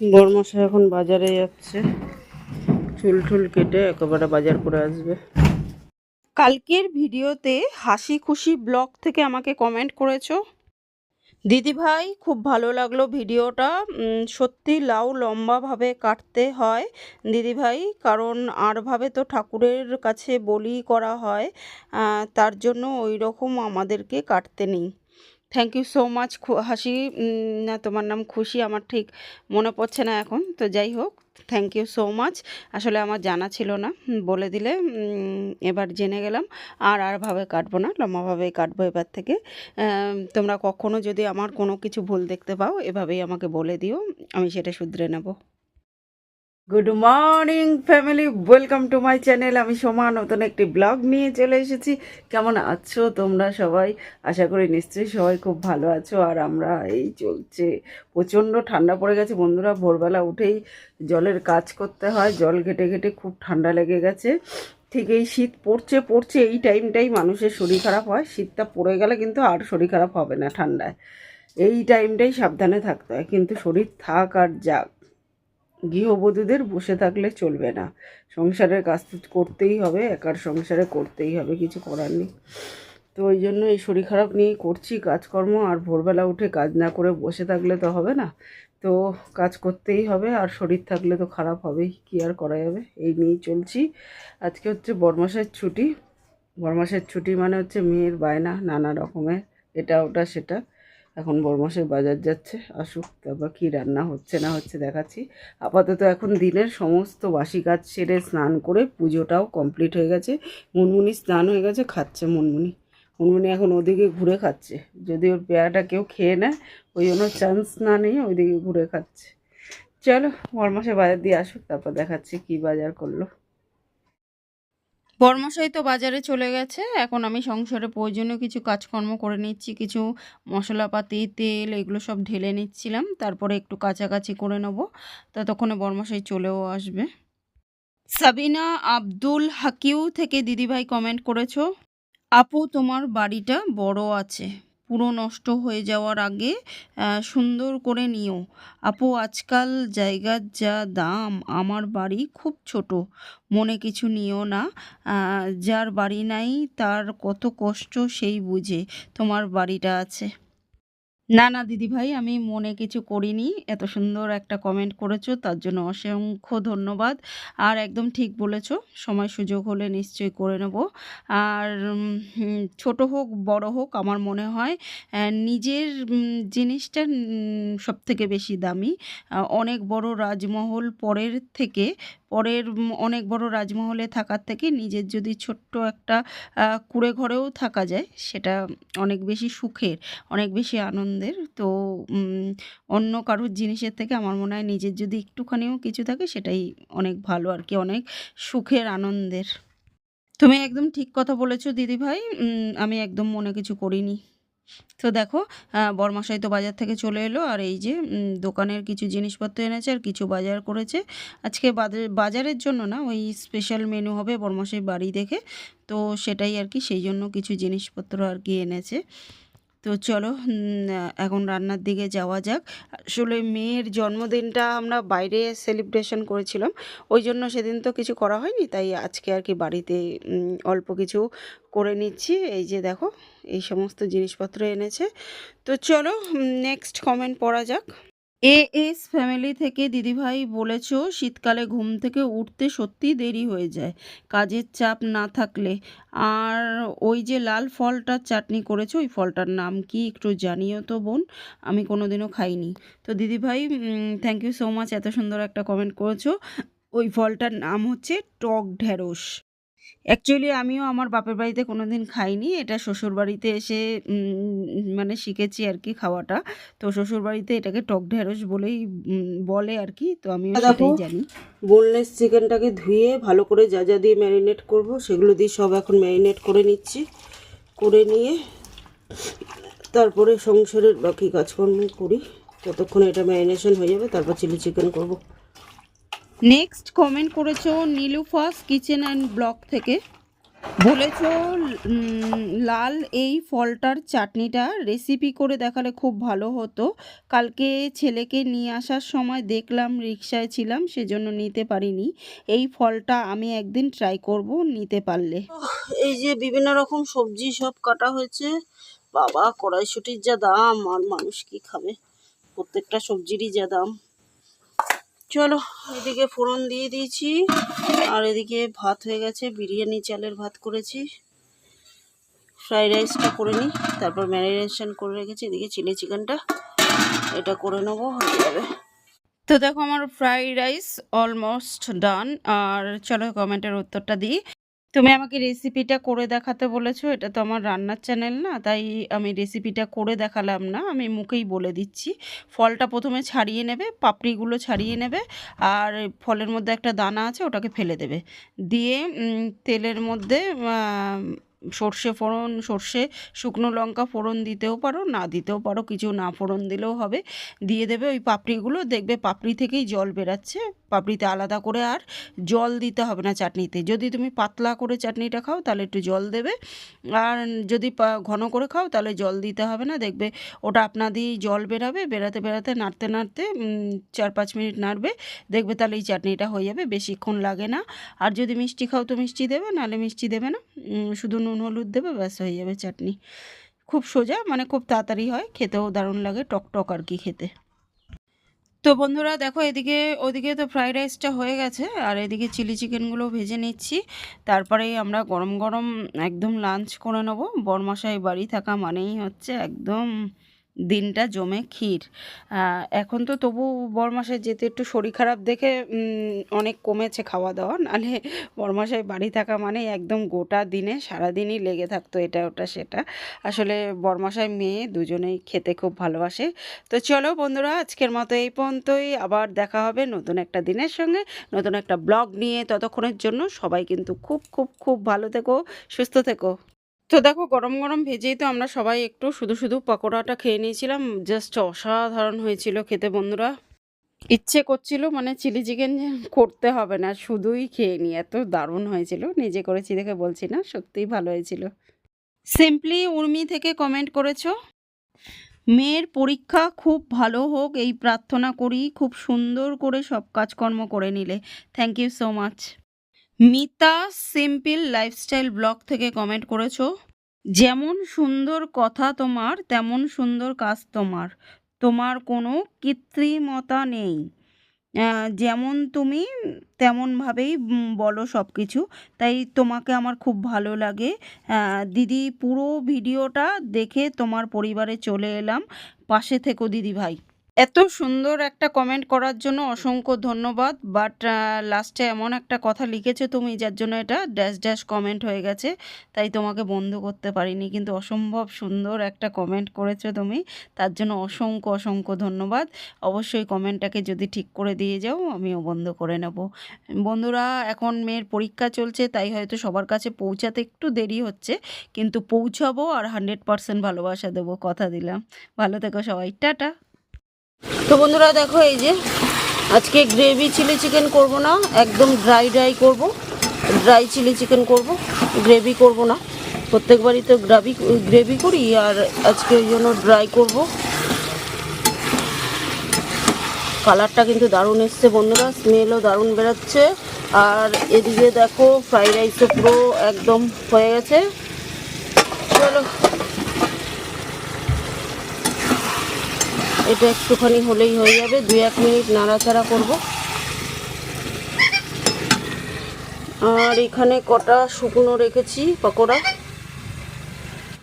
বড়মশাই এখন বাজারে যাচ্ছে। চুল টুল কেটে একেবারে বাজার করে আসবে। কালকের ভিডিওতে হাসি খুশি ব্লগ থেকে আমাকে কমেন্ট করেছ? দিদি ভাই খুব ভালো লাগল ভিডিওটা। সত্যি লাউ লম্বাভাবে কাটতে হয় দিদি ভাই কারণ আরভাবে তো ঠাকুরের কাছে বলি করা হয় তার জন্য ওই রকম আমাদেরকে কাটতে নেই। থ্যাংক ইউ সো মাচ হাসি না, তোমার নাম খুশি, আমার ঠিক মনে পড়ছে না এখন। তো যাই হোক থ্যাংক ইউ সো মাচ আসলে আমার জানা ছিল না বলে দিলে এবার জেনে গেলাম। আর আরভাবে কাটবো না, লম্বাভাবেই কাটবো এবার থেকে। তোমরা কখনো যদি আমার কোনো কিছু ভুল দেখতে পাও, এভাবেই আমাকে বলে দিও, আমি সেটা শুধরে নেব। Good morning family welcome to my channel আমি সোমা, নতুন একটি ব্লগ নিয়ে চলে এসেছি। কেমন আছো তোমরা সবাই? আশা করি নিশ্চয়ই সবাই খুব ভালো আছো। আর আমরা এই চলছে। প্রচণ্ড ঠান্ডা পড়ে গেছে। বন্ধুরা, ভোরবেলা উঠেই জলের কাজ করতে হয়। জল ঘেটে ঘেটে খুব ঠান্ডা লেগে গেছে। ঠিক এই শীত পড়ছে পড়ছে, এই টাইমটাই মানুষের শরীর খারাপ হয়। শীতটা পড়ে গেলে কিন্তু আর শরীর খারাপ হবে না ঠান্ডায়। এই টাইমটাই সাবধানে থাকতে হয়। কিন্তু শরীর থাক আর যাক। গৃহবধূদের বসে থাকলে চলবে না। সংসারের কাজ করতেই হবে, একার সংসারে করতেই হবে, কিছু করার নেই। তো ওই জন্য এই শরীর খারাপ নিয়ে করছি কাজকর্ম, আর ভোরবেলা উঠে কাজ না করে বসে থাকলে তো হবে না। তো কাজ করতেই হবে, আর শরীর থাকলে তো খারাপ হবেই, কী আর করা যাবে? এই নিয়েই চলছি। আজকে হচ্ছে বরমাসের ছুটি। বরমাসের ছুটি মানে হচ্ছে মেয়ের বায়না, নানা রকমের, এটা, ওটা, সেটা। এখন বরমাসের বাজার যাচ্ছে। আসুক, তারপর কী রান্না হচ্ছে না হচ্ছে দেখাচ্ছি। আপাতত এখন দিনের সমস্ত বাসি কাজ সেরে স্নান করে পুজোটাও কমপ্লিট হয়ে গেছে। মুনমুনি স্নান হয়ে গেছে, খাচ্ছে মুনমুনি। মুনমুনি এখন ওদিকে ঘুরে খাচ্ছে। যদি ওর পেয়ারাটা কেউ খেয়ে নেয়, ওই জন্য চান্স না নিয়ে ওইদিকে ঘুরে খাচ্ছে। চলো বরমাসে বাজার দিয়ে আসুক, তারপর দেখাচ্ছি কি বাজার করল। বর্মশাই তো বাজারে চলে গেছে। এখন আমি সংসারে প্রয়োজনীয় কিছু কাজকর্ম করে নিচ্ছি। কিছু মশলাপাতি, তেল এগুলো সব ঢেলে নিচ্ছিলাম। তারপরে একটু কাছাকাছি করে নেব। ততক্ষণে বর্মশাই চলেও আসবে। সাবিনা, আব্দুল, হাকিউ থেকে দিদিভাই কমেন্ট করেছ, আপু, তোমার বাড়িটা বড় আছে। পুরো নষ্ট হয়ে যাওয়ার আগে সুন্দর করে নিও। আপু, আজকাল জায়গার যা দাম, আমার বাড়ি খুব ছোট। মনে কিছু নিও না। যার বাড়ি নাই, তার কত কষ্ট সেই বুঝে তোমার বাড়িটা আছে। না না দিদি ভাই আমি মনে কিছু করিনি। এত সুন্দর একটা কমেন্ট করেছ, তার জন্য অসংখ্য ধন্যবাদ। আর একদম ঠিক বলেছ, সময় সুযোগ হলে নিশ্চয়ই করে নেব। আর ছোট হোক, বড় হোক, আমার মনে হয় নিজের জিনিসটা সব থেকে বেশি দামি। অনেক বড় রাজমহল পরের থেকে পরের অনেক বড় রাজমহলে থাকার থেকে নিজের যদি ছোট্ট একটা কুঁড়ে ঘরেও থাকা যায়, সেটা অনেক বেশি সুখের, অনেক বেশি আনন্দের। তো অন্য কারোর জিনিসের থেকে আমার মনে হয় নিজের যদি একটুখানিও কিছু থাকে, সেটাই অনেক ভালো আর কি, অনেক সুখের, আনন্দের। তুমি একদম ঠিক কথা বলেছ দিদি ভাই আমি একদম মনে কিছু করিনি। তো দেখো আহ, বরমাসাই তো বাজার থেকে চলে এলো আর এই যে দোকানের কিছু জিনিসপত্র এনেছে আর কিছু বাজার করেছে। আজকে বাজার বাজারের জন্য না ওই স্পেশাল মেনু হবে বরমাসাই বাড়ি দেখে তো সেটাই আর কি সেই জন্য কিছু জিনিসপত্র আর কি এনেছে। তো চলো এখন রান্নার দিকে যাওয়া যাক। আসলে মেয়ের জন্মদিনটা আমরা বাইরে সেলিব্রেশন করেছিলাম, ওই জন্য সেদিন তো কিছু করা হয়নি, তাই আজকে আর কি বাড়িতে অল্প কিছু করে নিচ্ছি। এই যে দেখো, এই সমস্ত জিনিসপত্র এনেছে। তো চলো নেক্সট কমেন্ট পড়া যাক। এ এস ফ্যামিলি থেকে দিদিভাই বলেছ, শীতকালে ঘুম থেকে উঠতে সত্যি দেরি হয়ে যায়। কাজের চাপ না থাকলে। আর ওই যে লাল ফলটার চাটনি করেছ, ওই ফলটার নাম কি একটু জানিও তো বোন। আমি কোনোদিনও খাইনি। তো দিদিভাই থ্যাংক ইউ সো মাচ এত সুন্দর একটা কমেন্ট করেছ। ওই ফলটার নাম হচ্ছে টক ঢ্যাঁড়স অ্যাকচুয়ালি আমিও আমার বাপের বাড়িতে কোনোদিন খাইনি। এটা শ্বশুর বাড়িতে এসে মানে শিখেছি আর কি খাওয়াটা। তো শ্বশুর বাড়িতে এটাকে টক ঢ্যাঁড়স বলেই বলে আর কি। তো সেটাই জানি। বোনলেস চিকেনটাকে ধুয়ে ভালো করে যা যা দিয়ে ম্যারিনেট করব সেগুলো দিয়ে সব এখন ম্যারিনেট করে নিচ্ছি। করে নিয়ে তারপরে সংসারের বাকি কাজকর্ম করি। ততক্ষণে এটা ম্যারিনেশন হয়ে যাবে তারপর চিলি চিকেন করব। নেক্সট কমেন্ট করেছ নীলুফাস কিচেন অ্যান্ড ব্লগ থেকে। বলেছ লাল এই ফলটার চাটনিটা রেসিপি করে দেখালে খুব ভালো হতো। কালকে ছেলেকে নিয়ে আসার সময় দেখলাম, রিক্সায় ছিলাম, সেজন্য নিতে পারিনি। এই ফলটা আমি একদিন ট্রাই করব, নিতে পারলে। এই যে বিভিন্ন রকম সবজি সব কাটা হয়েছে। বাবা, কড়াইশুটির যা দাম, আর মানুষ কি খাবে? প্রত্যেকটা সবজিরই যা দাম। চলো, এদিকে ফোড়ন দিয়ে দিয়েছি, আর এদিকে ভাত হয়ে গেছে, বিরিয়ানি, চালের ভাত করেছি। ফ্রাইড রাইসটা করে নিই, তারপর ম্যারিনেশন করে রেখেছি, এদিকে চিলি চিকেনটা, এটা করে নেব, হয়ে যাবে। তো দেখো, আমার ফ্রাইড রাইস অলমোস্ট ডান, আর চলো কমেন্টের উত্তরটা দিই। তুমি আমাকে রেসিপিটা করে দেখাতে বলেছ, এটা তো আমার রান্নার চ্যানেল না, তাই আমি রেসিপিটা করে দেখালাম না, আমি মুখেই বলে দিচ্ছি। ফলটা প্রথমে ছাড়িয়ে নেবে, পাপড়িগুলো ছাড়িয়ে নেবে, আর ফলের মধ্যে একটা দানা আছে, ওটাকে ফেলে দেবে। দিয়ে তেলের মধ্যে সর্ষে ফোড়ন, সর্ষে শুকনো লঙ্কা ফোড়ন দিতেও পারো, না দিতেও পারো, কিছু না ফোড়ন দিলেও হবে। দিয়ে দেবে ওই পাপড়িগুলো, দেখবে পাপড়ি থেকেই জল বেরাচ্ছে। পাপড়িতে আলাদা করে আর জল দিতে হবে না চাটনিতে। যদি তুমি পাতলা করে চাটনিটা খাও, তাহলে একটু জল দেবে। আর যদি ঘন করে খাও, তাহলে জল দিতে হবে না। দেখবে ওটা আপনা জল বেরাবে, বেরাতে বেরাতে, নাড়তে নাড়তে চার পাঁচ মিনিট নাড়বে। দেখবে তাহলে এই চাটনিটা হয়ে যাবে, বেশিক্ষণ লাগে না। আর যদি মিষ্টি খাও, তো মিষ্টি দেবে, নাহলে মিষ্টি দেবে না। শুধু নুন, হলুদ দেবে, ব্যাস, হয়ে যাবে চাটনি। খুব সোজা মানে খুব তাড়াতাড়ি হয়, খেতেও দারুণ লাগে টক টক আর কি খেতে। তো বন্ধুরা দেখো এদিকে, ওদিকে তো ফ্রাইড রাইসটা হয়ে গেছে, আর এদিকে চিলি চিকেনগুলো ভেজে নিচ্ছি। তারপরে আমরা গরম গরম একদম লাঞ্চ করে নেব। বরমাসাই বাড়ি থাকা মানেই হচ্ছে একদম দিনটা জমে ক্ষীর। এখন তো তবু বরমাসায় যেতে একটু শরীর খারাপ দেখে অনেক কমেছে খাওয়া দাওয়া নাহলে বরমাসাই বাড়ি থাকা মানে একদম গোটা দিনে, সারাদিনই লেগে থাকতো এটা, ওটা, সেটা। আসলে বরমাসায় মেয়ে দুজনেই খেতে খুব ভালোবাসে। তো চলো বন্ধুরা, আজকের মতো এই পর্যন্তই। আবার দেখা হবে নতুন একটা দিনের সঙ্গে, নতুন একটা ব্লগ নিয়ে ততক্ষণের জন্য সবাই কিন্তু খুব খুব খুব ভালো থেকো, সুস্থ থেকো। তো দেখো গরম গরম ভেজেই তো আমরা সবাই একটু শুধু শুধু পকোড়াটা খেয়ে নিয়েছিলাম। জাস্ট অসাধারণ হয়েছিল খেতে বন্ধুরা। ইচ্ছে করছিল মানে চিলি চিকেন করতে হবে না, শুধুই খেয়ে নি। এত দারুণ হয়েছিল। নিজে করেছি দেখে বলছি না, সত্যিই ভালো হয়েছিল। সিম্পলি উর্মি থেকে কমেন্ট করেছ। মেয়ের পরীক্ষা খুব ভালো হোক, এই প্রার্থনা করি। খুব সুন্দর করে সব কাজকর্ম করে নিলে। Thank you so much Mita simple lifestyle blog থেকে কমেন্ট করেছ, যেমন সুন্দর কথা তোমার, তেমন সুন্দর কাজ তোমার। তোমার কোনো কৃত্রিমতা নেই। যেমন তুমি, তেমনভাবেই বলো সব কিছু তাই তোমাকে আমার খুব ভালো লাগে। দিদি পুরো ভিডিওটা দেখে তোমার পরিবারে চলে এলাম। পাশে থেকো দিদি ভাই এত সুন্দর একটা কমেন্ট করার জন্য অসংখ্য ধন্যবাদ। বাট লাস্টে এমন একটা কথা লিখেছো তুমি যার জন্য এটা ড্যাশ ড্যাশ কমেন্ট হয়ে গেছে। তাই তোমাকে বন্ধ করতে পারিনি। কিন্তু অসম্ভব সুন্দর একটা কমেন্ট করেছ তুমি। তার জন্য অসংখ্য অসংখ্য ধন্যবাদ। অবশ্যই কমেন্টটাকে যদি ঠিক করে দিয়ে যাও, আমিও বন্ধ করে নেব। বন্ধুরা, এখন মেয়ের পরীক্ষা চলছে, তাই হয়তো সবার কাছে পৌঁছাতে একটু দেরি হচ্ছে। কিন্তু পৌঁছাবো আর হান্ড্রেড পারসেন্ট ভালোবাসা দেবো, কথা দিলাম। ভালো থেকো সবাই, টাটা! তো বন্ধুরা দেখো এই যে, আজকে গ্রেভি চিলি চিকেন করব না, একদম ড্রাই ড্রাই করব। ড্রাই চিলি চিকেন করব গ্রেভি করব না। প্রত্যেকবারই তো গ্রাভি গ্রেভি করি আর আজকে ওই জন্য ড্রাই করব। কালারটা কিন্তু দারুণ এসছে বন্ধুরা স্মেলও দারুণ বেরোচ্ছে। আর এদিকে দেখো ফ্রাইড রাইসও পুরো একদম হয়ে গেছে। চলো। এটা একটুখানি হলেই হয়ে যাবে দু এক মিনিট নাড়াচাড়া করব। আর এখানে কটা শুকনো রেখেছি, পকোড়া।